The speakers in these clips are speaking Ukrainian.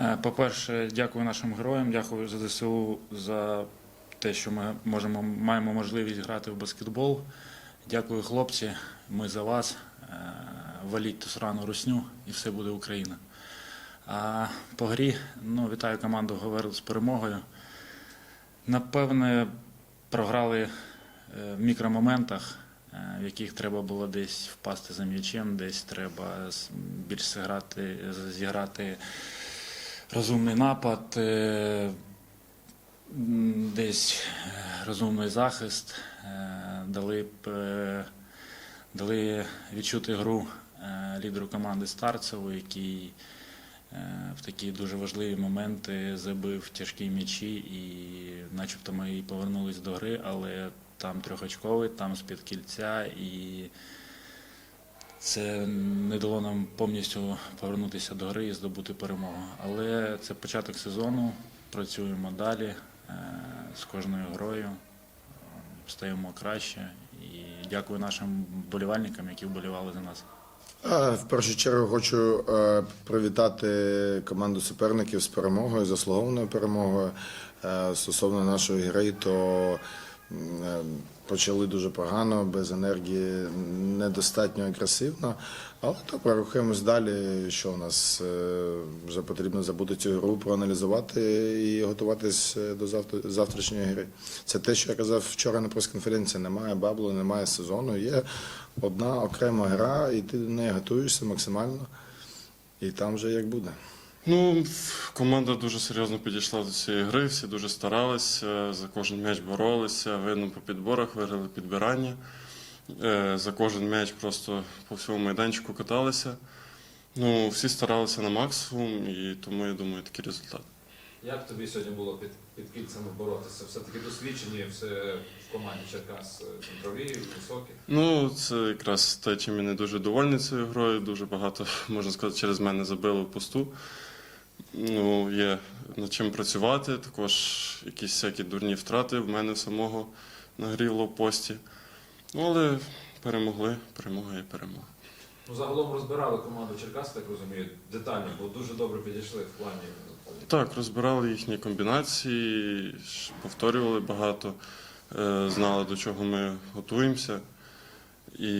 Е, По-перше, дякую нашим героям, дякую за ЗСУ за те, що ми можемо, маємо можливість грати в баскетбол. Дякую, хлопці. Ми за вас. Е, Валіть ту срану русню і все буде Україна. А по грі, ну, вітаю команду Говерл з перемогою. Напевне, програли е, в мікромоментах, в яких треба було десь впасти за м'ячем, десь треба більш зіграти розумний напад, е, десь е, розумний захист, е, дали б дали відчути гру лідеру команди Старцеву, який в такі дуже важливі моменти забив тяжкі м'ячі, і начебто ми і повернулись до гри, але там трьохочковий, там з-під кільця, і це не дало нам повністю повернутися до гри і здобути перемогу. Але це початок сезону, працюємо далі е, з кожною грою, стаємо краще. І дякую нашим болівальникам, які вболівали за нас. В першу чергу хочу е, привітати команду суперників з перемогою, заслугованою перемогою. Е, Стосовно нашої гри, то почали дуже погано, без енергії, недостатньо агресивно. Але добре, рухаємось далі. Що у нас е, вже потрібно забути цю гру, проаналізувати і готуватись е, до завтра- завтрашньої гри. Це те, що я казав вчора на прес-конференції. Немає баблу, немає сезону. Є одна окрема гра, і ти до неї готуєшся максимально. І там вже як буде. Ну, команда дуже серйозно підійшла до цієї гри, всі дуже старалися, за кожен м'яч боролися, видно по підборах, виграли підбирання. Е, За кожен м'яч просто по всьому майданчику каталися. Ну, всі старалися на максимум, і тому я думаю, такий результат. Як тобі сьогодні було під, під кільцями боротися? Все-таки досвідчені все в команді Черкас е, центрові, високі. Ну, це якраз те, чим я не дуже довольний цією грою. Дуже багато, можна сказати, через мене забили в посту. Ну, є над чим працювати. Також якісь всякі дурні втрати в мене самого на грі в лоу-пості. Ну, але перемогли, перемога є перемога. Ну, загалом розбирали команду Черкас, так розумію, детально, бо дуже добре підійшли в плані. Так, розбирали їхні комбінації, повторювали багато, е, знали, до чого ми готуємося. І,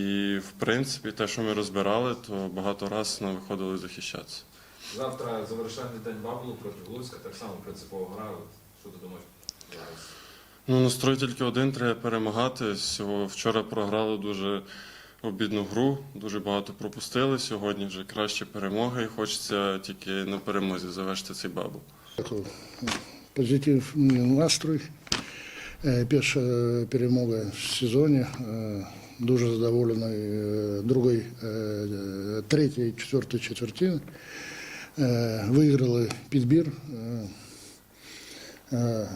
в принципі, те, що ми розбирали, то багато разів нам виходило захищатися. Завтра завершальний день Баблу проти Луцька, так само принципово грали. Що ти думаєш? Ну, настрой тільки один, треба перемагати. Вчора програли дуже обідну гру, дуже багато пропустили. Сьогодні вже краще перемога, і хочеться тільки на перемозі завершити цей бабл. Позитивний настрой. Е, Перша перемога в сезоні. Е, Дуже задоволений е, другої, е, третьої, четвертої четвертини. Е, Виграли підбір. Е, е,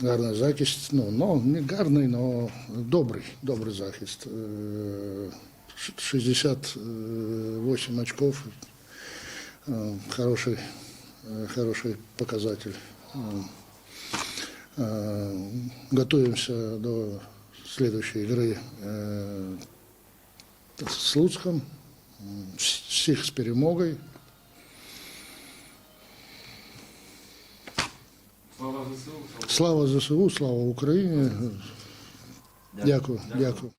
Гарний захист. Ну, ну, не гарний, але добрий, добрий захист. Е, ш- 68 очков. Хороший э, хороший показатель. Э, э, Готовимся до следующей игры э, с Луцком. Всех с перемогой. Слава ЗСУ, слава Україні. Дякую, дякую.